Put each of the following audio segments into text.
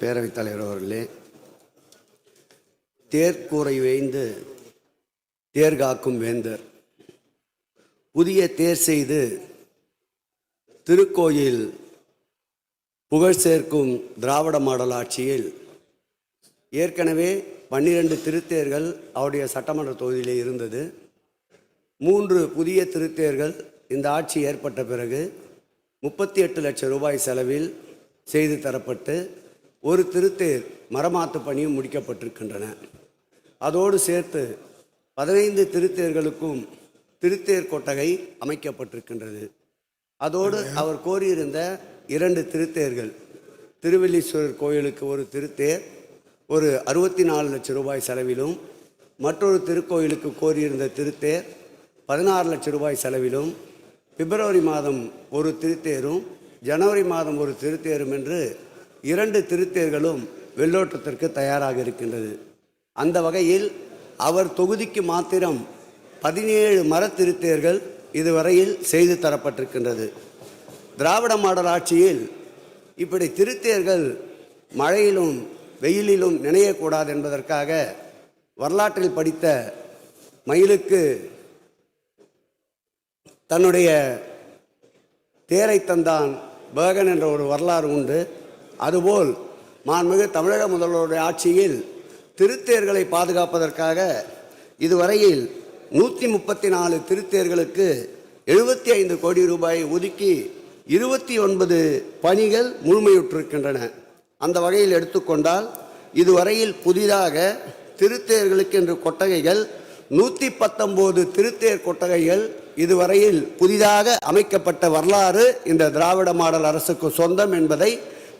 பேரவைத் தலைவர் அவர்களே தேர்கூரை வேய்ந்து தேர் காக்கும் வேந்தர் புதிய தேர் செய்து திருக்கோயில் புகழ் சேர்க்கும் திராவிட மாடல் ஆட்சியில் ஏற்கனவே பன்னிரண்டு திருத்தேர்கள் அவருடைய சட்டமன்ற தொகுதியிலே இருந்தது. மூன்று புதிய திருத்தேர்கள் இந்த ஆட்சி ஏற்பட்ட பிறகு முப்பத்தி எட்டு லட்சம் ரூபாய் செலவில் செய்து தரப்பட்டு ஒரு திருத்தேர் மரமாத்து பணியும் முடிக்கப்பட்டிருக்கின்றன. அதோடு சேர்த்து பதினைந்து திருத்தேர்களுக்கும் திருத்தேர் கொட்டகை அமைக்கப்பட்டிருக்கின்றது. அதோடு அவர் கோரியிருந்த இரண்டு திருத்தேர்கள் திருவெல்லீஸ்வரர் கோயிலுக்கு ஒரு திருத்தேர் ஒரு அறுபத்தி நாலு லட்சம் ரூபாய் செலவிலும் மற்றொரு திருக்கோயிலுக்கு கோரியிருந்த திருத்தேர் பதினாறு லட்சம் ரூபாய் செலவிலும் பிப்ரவரி மாதம் ஒரு திருத்தேரும் ஜனவரி மாதம் ஒரு திருத்தேரும் என்று இரண்டு திருத்தேர்களும் வெள்ளோட்டத்திற்கு தயாராக இருக்கின்றது. அந்த வகையில் அவர் தொகுதிக்கு மாத்திரம் பதினேழு மரத்திருத்தேர்கள் இதுவரையில் செய்து தரப்பட்டிருக்கின்றது. திராவிட மாடல் ஆட்சியில் இப்படி திருத்தேர்கள் மழையிலும் வெயிலிலும் நினையக்கூடாது என்பதற்காக வரலாற்றில் படித்த மயிலுக்கு தன்னுடைய தேரை தந்தான் பேகன் என்ற ஒரு வரலாறு உண்டு. அதுபோல் மாண்புமிகு தமிழக முதல்வருடைய ஆட்சியில் திருத்தேர்களை பாதுகாப்பதற்காக இதுவரையில் நூற்றி முப்பத்தி நாலு திருத்தேர்களுக்கு எழுபத்தி ஐந்து கோடி ரூபாயை ஒதுக்கி இருபத்தி ஒன்பது பணிகள் முழுமையுற்றிருக்கின்றன. அந்த வகையில் எடுத்துக்கொண்டால் இதுவரையில் புதிதாக திருத்தேர்களுக்கு என்று கொட்டகைகள் நூற்றி பத்தொம்போது திருத்தேர் கொட்டகைகள் இதுவரையில் புதிதாக அமைக்கப்பட்ட வரலாறு இந்த திராவிட மாடல் அரசுக்கு சொந்தம் என்பதை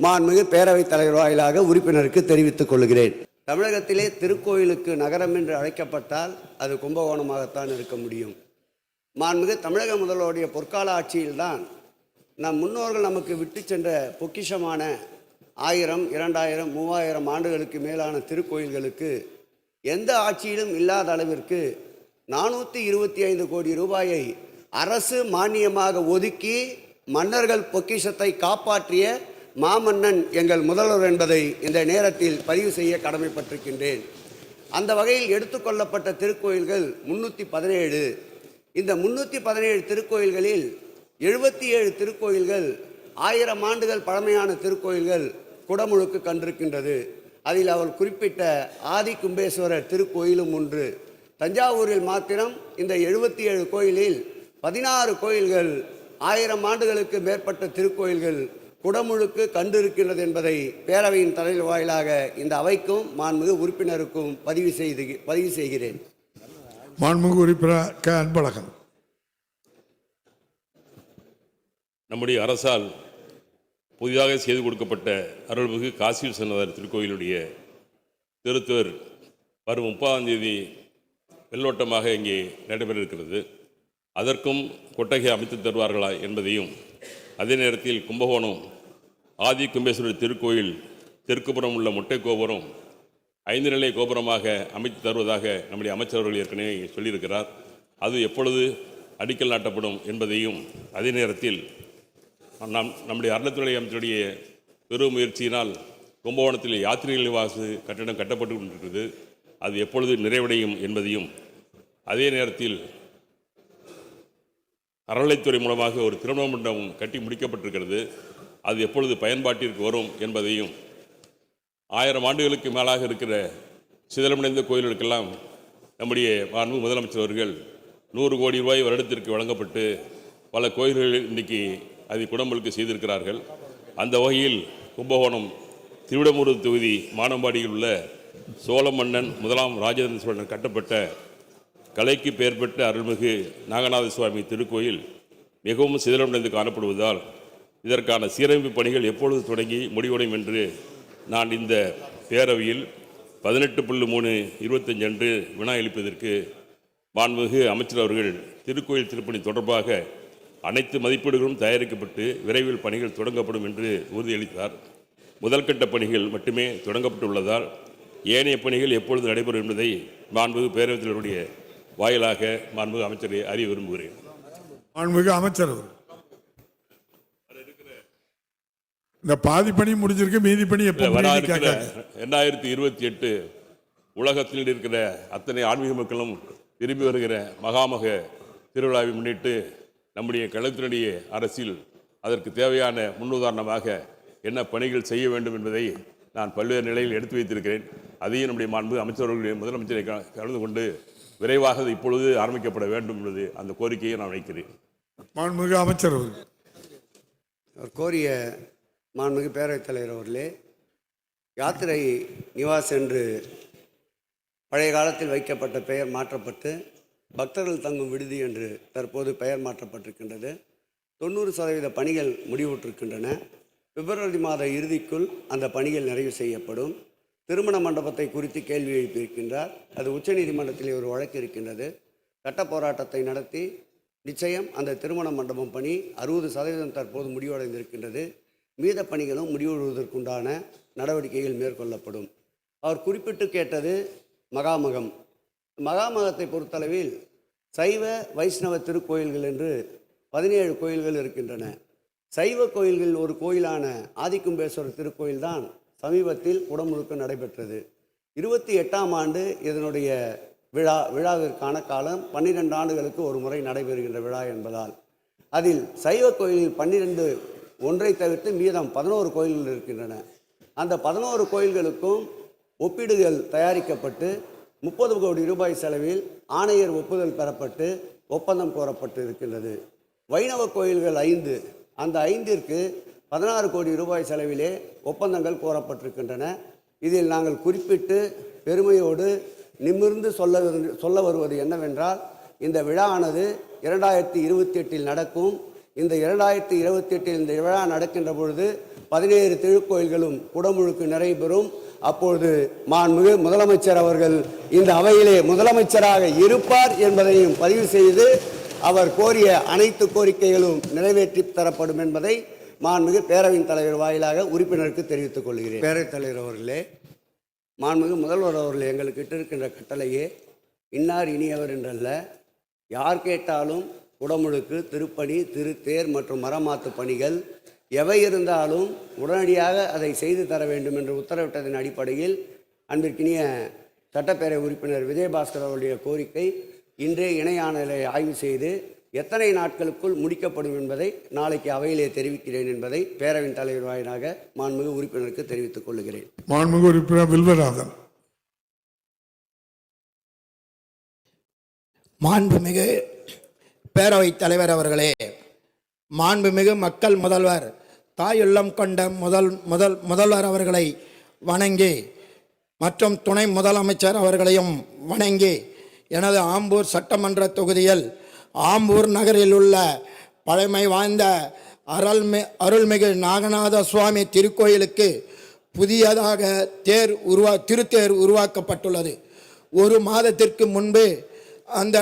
மாண்புமிகு பேரவைத் தலைவர் வாயிலாக உறுப்பினருக்கு தெரிவித்துக் கொள்கிறேன். தமிழகத்திலே திருக்கோயிலுக்கு நகரம் என்று அழைக்கப்பட்டால் அது கும்பகோணமாகத்தான் இருக்க முடியும். மாண்புமிகு தமிழக முதல்வருடைய பொற்கால ஆட்சியில்தான் நம் முன்னோர்கள் நமக்கு விட்டு சென்ற பொக்கிஷமான ஆயிரம் இரண்டாயிரம் மூவாயிரம் ஆண்டுகளுக்கு மேலான திருக்கோயில்களுக்கு எந்த ஆட்சியிலும் இல்லாத அளவிற்கு நானூற்றி இருபத்தி ஐந்து கோடி ரூபாயை அரசு மானியமாக ஒதுக்கி மன்னர்கள் பொக்கிஷத்தை காப்பாற்றிய மாமன்னன் எங்கள் முதல்வர் என்பதை இந்த நேரத்தில் பதிவு செய்ய கடமைப்பட்டிருக்கின்றேன். அந்த வகையில் எடுத்துக்கொள்ளப்பட்ட திருக்கோயில்கள் முன்னூற்றி பதினேழு. இந்த முன்னூற்றி பதினேழு திருக்கோயில்களில் எழுபத்தி ஏழு திருக்கோயில்கள் ஆயிரம் ஆண்டுகள் பழமையான திருக்கோயில்கள் குடமுழுக்கு கண்டிருக்கின்றது. அதில் அவர் குறிப்பிட்ட ஆதி கும்பேஸ்வரர் திருக்கோயிலும் ஒன்று. தஞ்சாவூரில் மாத்திரம் இந்த எழுபத்தி ஏழு கோயிலில் பதினாறு கோயில்கள் ஆயிரம் ஆண்டுகளுக்கு மேற்பட்ட திருக்கோயில்கள் குடமுழுக்கு கண்டிருக்கின்றது என்பதை பேரவையின் தலைவர் வாயிலாக இந்த அவைக்கும் மாண்புமிகு உறுப்பினருக்கும் பதிவு செய்து பதிவு செய்கிறேன். மாண்புமிகு உறுப்பினர் க. அன்பழகன். நம்முடைய அரசால் புதிதாக செய்து கொடுக்கப்பட்ட அருள்மிகு காசி விஸ்வநாதர் திருக்கோயிலுடைய திருத்தேர் வரும் முப்பதாம் தேதி வெள்ளோட்டமாக இங்கே நடைபெற இருக்கிறது. அதற்கும் கொட்டகை அமைத்து தருவார்களா என்பதையும் அதே நேரத்தில் கும்பகோணம் ஆதி கும்பேஸ்வரர் திருக்கோயில் தெற்குப்புறம் உள்ள மொட்டை கோபுரம் ஐந்து நிலை கோபுரமாக அமைத்து தருவதாக நம்முடைய அமைச்சர்கள் ஏற்கனவே சொல்லியிருக்கிறார். அது எப்பொழுது அடிக்கல் நாட்டப்படும் என்பதையும் அதே நேரத்தில் நம் நம்முடைய அறநிலைத்துறை அமைச்சருடைய பெரும் முயற்சியினால் கும்பகோணத்தில் யாத்திரைகள் வாசு கட்டடம் கட்டப்பட்டு கொண்டிருக்கிறது. அது எப்பொழுது நிறைவடையும் என்பதையும் அதே நேரத்தில் அறநிலைத்துறை மூலமாக ஒரு திருமண மண்டபம் கட்டி முடிக்கப்பட்டிருக்கிறது. அது எப்பொழுது பயன்பாட்டிற்கு வரும் என்பதையும் ஆயிரம் ஆண்டுகளுக்கு மேலாக இருக்கிற சிதலமடைந்த கோயில்களுக்கெல்லாம் நம்முடைய மாண்பு முதலமைச்சர் அவர்கள் நூறு கோடி ரூபாய் வருடத்திற்கு வழங்கப்பட்டு பல கோயில்களில் இன்றைக்கி அதை குடம்பலுக்கு செய்திருக்கிறார்கள். அந்த வகையில் கும்பகோணம் திருவிடமூர் தொகுதி மானம்பாடியில் உள்ள சோழ மன்னன் முதலாம் ராஜேந்திர சோழன் கட்டப்பட்ட கலைக்கு பெயர் பெற்ற அருள்மிகு நாகநாத சுவாமி திருக்கோயில் மிகவும் சிதிலமடைந்து காணப்படுவதால் இதற்கான சீரமைப்பு பணிகள் எப்பொழுது தொடங்கி முடிவடையும் என்று நான் இந்த பேரவையில் பதினெட்டு புள்ளி மூணு இருபத்தஞ்சு அன்று வினா எழுப்பதற்கு மாண்புமிகு அமைச்சர் அவர்கள் திருக்கோயில் திருப்பணி தொடர்பாக அனைத்து மதிப்பீடுகளும் தயாரிக்கப்பட்டு விரைவில் பணிகள் தொடங்கப்படும் என்று உறுதியளித்தார். முதல்கட்ட பணிகள் மட்டுமே தொடங்கப்பட்டுள்ளதால் ஏனைய பணிகள் எப்பொழுது நடைபெறும் என்பதை மாண்புமிகு பேரவைத்தினருடைய வாயிலாக மாண்புமிகு அமைச்சரை அறிய விரும்புகிறேன். மாண்புமிகு அமைச்சர் இந்த பாதி பணி முடிஞ்சிருக்கு மீதி பணி எப்போ வர இருக்கிற ரெண்டாயிரத்தி இருபத்தி எட்டு உலகத்தில் இருக்கிற அத்தனை ஆன்மீக மக்களும் விரும்பி வருகிற மகாமக திருவிழாவை முன்னிட்டு நம்முடைய களத்தினுடைய அரசில் அதற்கு தேவையான முன்னுதாரணமாக என்ன பணிகள் செய்ய வேண்டும் என்பதை நான் பல்வேறு நிலையில் எடுத்து வைத்திருக்கிறேன். அதையும் நம்முடைய மாண்பு அமைச்சர்களுடைய முதலமைச்சரை கலந்து கொண்டு விரைவாக இப்பொழுது ஆரம்பிக்கப்பட வேண்டும் என்பது அந்த கோரிக்கையை நான் வைக்கிறேன். மாண்புமிகு அமைச்சர் அவர்கள். அவர் கோரிய மாண்புமிகு பேரவைத் தலைவர் அவர்களே யாத்திரை நிவாஸ் என்று பழைய காலத்தில் வைக்கப்பட்ட பெயர் மாற்றப்பட்டு பக்தர்கள் தங்கும் விடுதி என்று தற்போது பெயர் மாற்றப்பட்டிருக்கின்றது. தொண்ணூறு சதவீத பணிகள் முடிவுற்றிருக்கின்றன. பிப்ரவரி மாத இறுதிக்குள் அந்த பணிகள் நிறைவு செய்யப்படும். திருமண மண்டபத்தை குறித்து கேள்வி எழுப்பியிருக்கின்றார். அது உச்சநீதிமன்றத்தில் ஒரு வழக்கு இருக்கின்றது. சட்ட போராட்டத்தை நடத்தி நிச்சயம் அந்த திருமண மண்டபம் பணி அறுபது சதவீதம் தற்போது முடிவடைந்திருக்கின்றது. மீத பணிகளும் முடிவுறுவதற்குண்டான நடவடிக்கைகள் மேற்கொள்ளப்படும். அவர் குறிப்பிட்டு கேட்டது மகாமகம். மகாமகத்தை பொறுத்தளவில் சைவ வைஷ்ணவ திருக்கோயில்கள் என்று பதினேழு கோயில்கள் இருக்கின்றன. சைவ கோயில்களில் ஒரு கோயிலான ஆதிக்கும்பேஸ்வரர் திருக்கோயில் தான் சமீபத்தில் உடமுழுக்க நடைபெற்றது. இருபத்தி எட்டாம் ஆண்டு இதனுடைய விழா விழாவிற்கான காலம் பன்னிரெண்டு ஆண்டுகளுக்கு ஒரு முறை நடைபெறுகின்ற விழா என்பதால் அதில் சைவ கோயிலில் பன்னிரெண்டு ஒன்றை தவிர்த்து மீதம் பதினோரு கோயில்கள் இருக்கின்றன. அந்த பதினோரு கோயில்களுக்கும் ஒப்பீடுகள் தயாரிக்கப்பட்டு முப்பது கோடி ரூபாய் செலவில் ஆணையர் ஒப்புதல் பெறப்பட்டு ஒப்பந்தம் கோரப்பட்டு இருக்கின்றது. வைணவ கோயில்கள் ஐந்து. அந்த ஐந்திற்கு பதினாறு கோடி ரூபாய் செலவிலே ஒப்பந்தங்கள் கோரப்பட்டிருக்கின்றன. இதில் நாங்கள் குறிப்பிட்டு பெருமையோடு நிமிர்ந்து சொல்ல சொல்ல வருவது என்னவென்றால் இந்த விழாவானது இரண்டாயிரத்தி இருபத்தி எட்டில் நடக்கும். இந்த இரண்டாயிரத்தி இருபத்தி எட்டில் இந்த விழா நடக்கின்ற பொழுது பதினேழு திருக்கோயில்களும் குடமுழுக்கு நிறைபெறும். அப்பொழுது மாண்புமிகு முதலமைச்சர் அவர்கள் இந்த அவையிலே முதலமைச்சராக இருப்பார் என்பதையும் பதிவு செய்து அவர் கோரிய அனைத்து கோரிக்கைகளும் நிறைவேற்றி தரப்படும் என்பதை மாண்புமிகு பேரவையின் தலைவர் வாயிலாக உறுப்பினருக்கு தெரிவித்துக் கொள்கிறேன். பேரவைத் தலைவர் அவர்களே. மாண்புமிகு முதல்வர் அவர்கள் எங்களுக்கு இட்டிருக்கின்ற கட்டளையே இன்னார் இனியவர் என்றல்ல யார் கேட்டாலும் குடமுழுக்கு திருப்பணி திருத்தேர் மற்றும் மரமாத்து பணிகள் எவை இருந்தாலும் உடனடியாக அதை செய்து தர வேண்டும் என்று உத்தரவிட்டதன் அடிப்படையில் அன்பிற்கினிய சட்டப்பேரவை உறுப்பினர் விஜயபாஸ்கர் அவருடைய கோரிக்கை இன்றே இணையானலை ஆய்வு செய்து எத்தனை நாட்களுக்குள் முடிக்கப்படும் என்பதை நாளைக்கு அவையிலே தெரிவிக்கிறேன் என்பதை பேரவையின் தலைவர் வாயிலாக மாண்புமிகு உறுப்பினருக்கு தெரிவித்துக் கொள்கிறேன். மாண்புமிகு உறுப்பினர் வில்வநாதன். மாண்புமிகு பேரவைத் தலைவர் அவர்களே மாண்புமிகு மக்கள் முதல்வர் தாயுள்ளம் கொண்ட முதல் முதல் முதல்வர் அவர்களை வணங்கி மற்றும் துணை முதலமைச்சர் அவர்களையும் வணங்கி எனது ஆம்பூர் சட்டமன்ற தொகுதியில் ஆம்பூர் நகரில் உள்ள பழமை வாய்ந்த அருள்மி அருள்மிகு நாகநாத சுவாமி திருக்கோயிலுக்கு புதியதாக தேர் உருவா திருத்தேர் உருவாக்கப்பட்டுள்ளது. ஒரு மாதத்திற்கு முன்பு அந்த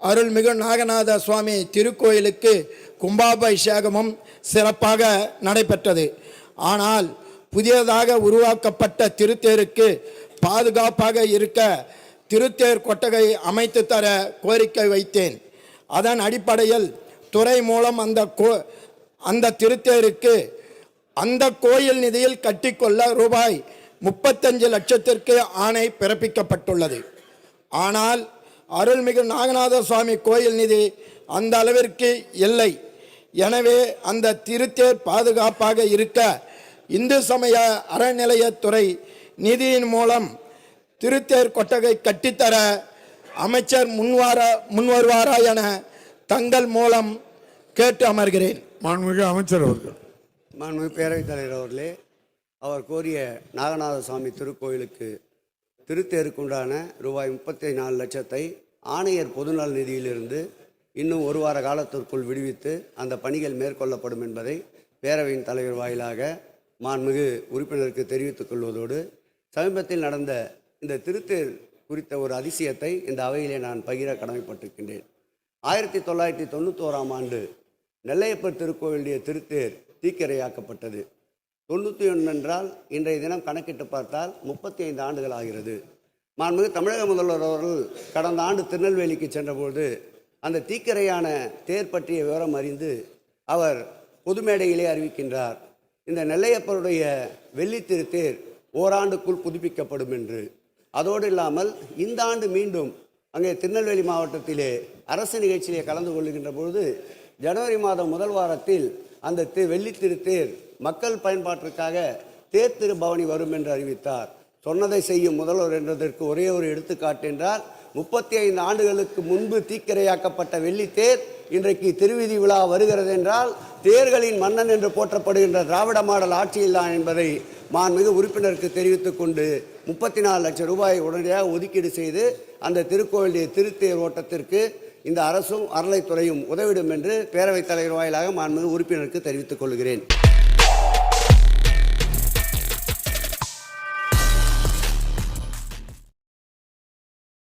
அருள்மிகு நாகநாத சுவாமி திருக்கோயிலுக்கு கும்பாபிஷேகமும் சிறப்பாக நடைபெற்றது. ஆனால் புதியதாக உருவாக்கப்பட்ட திருத்தேருக்கு பாதுகாப்பாக இருக்க திருத்தேர் கொட்டகை அமைத்து தர கோரிக்கை வைத்தேன். அதன் அடிப்படையில் துறை மூலம் அந்த கோ அந்த திருத்தேருக்கு அந்த கோயில் நிதியில் கட்டிக்கொள்ள ரூபாய் முப்பத்தஞ்சு லட்சத்திற்கு ஆணை பிறப்பிக்கப்பட்டுள்ளது. ஆனால் அருள்மிகு நாகநாத சுவாமி கோயில் நிதி அந்த அளவிற்கு இல்லை. எனவே அந்த திருத்தேர் பாதுகாப்பாக இருக்க இந்து சமய அறநிலையத்துறை நிதியின் மூலம் திருத்தேர் கொட்டகை கட்டித்தர அமைச்சர் முன்வார முன்வருவாரா என தங்கள் மூலம் கேட்டு அமர்கிறேன். மாண்புமிகு அமைச்சர் அவர்கள். மாண்புமிகு பேரவைத் தலைவர் அவர்களே அவர் கோரிய நாகநாத சுவாமி திருக்கோயிலுக்கு திருத்தேருக்குண்டான ரூபாய் முப்பத்தி நாலு லட்சத்தை ஆணையர் பொதுநல நிதியிலிருந்து இன்னும் ஒரு வார காலத்திற்குள் விடுவித்து அந்த பணிகள் மேற்கொள்ளப்படும் என்பதை பேரவையின் தலைவர் வாயிலாக மாண்புமிகு உறுப்பினருக்கு தெரிவித்துக் கொள்வதோடு சமீபத்தில் நடந்த இந்த திருத்தேர் குறித்த ஒரு அதிசயத்தை இந்த அவையிலே நான் பகிர கடமைப்பட்டிருக்கின்றேன். ஆயிரத்தி தொள்ளாயிரத்தி தொண்ணூத்தோராம் ஆண்டு நெல்லையப்பர் திருக்கோயிலுடைய திருத்தேர் தீக்கிரையாக்கப்பட்டது. தொண்ணூற்றி ஒன்று என்றால் இன்றைய தினம் கணக்கிட்டு பார்த்தால் முப்பத்தி ஐந்து ஆண்டுகள் ஆகிறது. மாண்புமிகு தமிழக முதல்வர் அவர்கள் கடந்த ஆண்டு திருநெல்வேலிக்கு சென்றபோது அந்த தீக்கிரையான தேர் பற்றிய விவரம் அறிந்து அவர் பொது மேடையிலே அறிவிக்கின்றார். இந்த நெல்லையப்பருடைய வெள்ளி திருத்தேர் ஓராண்டுக்குள் புதுப்பிக்கப்படும் என்று. அதோடு இல்லாமல் இந்த ஆண்டு மீண்டும் அங்கே திருநெல்வேலி மாவட்டத்திலே அரசு நிகழ்ச்சியிலே கலந்து கொள்கின்ற பொழுது ஜனவரி மாதம் முதல் வாரத்தில் அந்த தி- வெள்ளித்திருத்தேர் மக்கள் பயன்பாட்டிற்காக தேர் திருபவனி வரும் என்று அறிவித்தார். சொன்னதை செய்யும் முதல்வர் என்றதற்கு ஒரே ஒரு எடுத்துக்காட்டு என்றால் முப்பத்தி ஐந்து ஆண்டுகளுக்கு முன்பு தீக்கிரையாக்கப்பட்ட வெள்ளித்தேர் இன்றைக்கு திருவிதி விழா வருகிறது என்றால் தேர்களின் மன்னன் என்று போற்றப்படுகின்ற திராவிட மாடல் ஆட்சியில்தான் என்பதை மாண்புமிகு உறுப்பினருக்கு தெரிவித்துக் கொண்டு முப்பத்தி நாலு லட்சம் ரூபாயை உடனடியாக ஒதுக்கீடு செய்து அந்த திருக்கோவிலுடைய திருத்தேர் ஓட்டத்திற்கு இந்த அரசும் அறளைத்துறையும் உதவிடும் என்று பேரவைத் தலைவர் வாயிலாக மாண்புமிகு உறுப்பினருக்கு தெரிவித்துக் கொள்கிறேன்.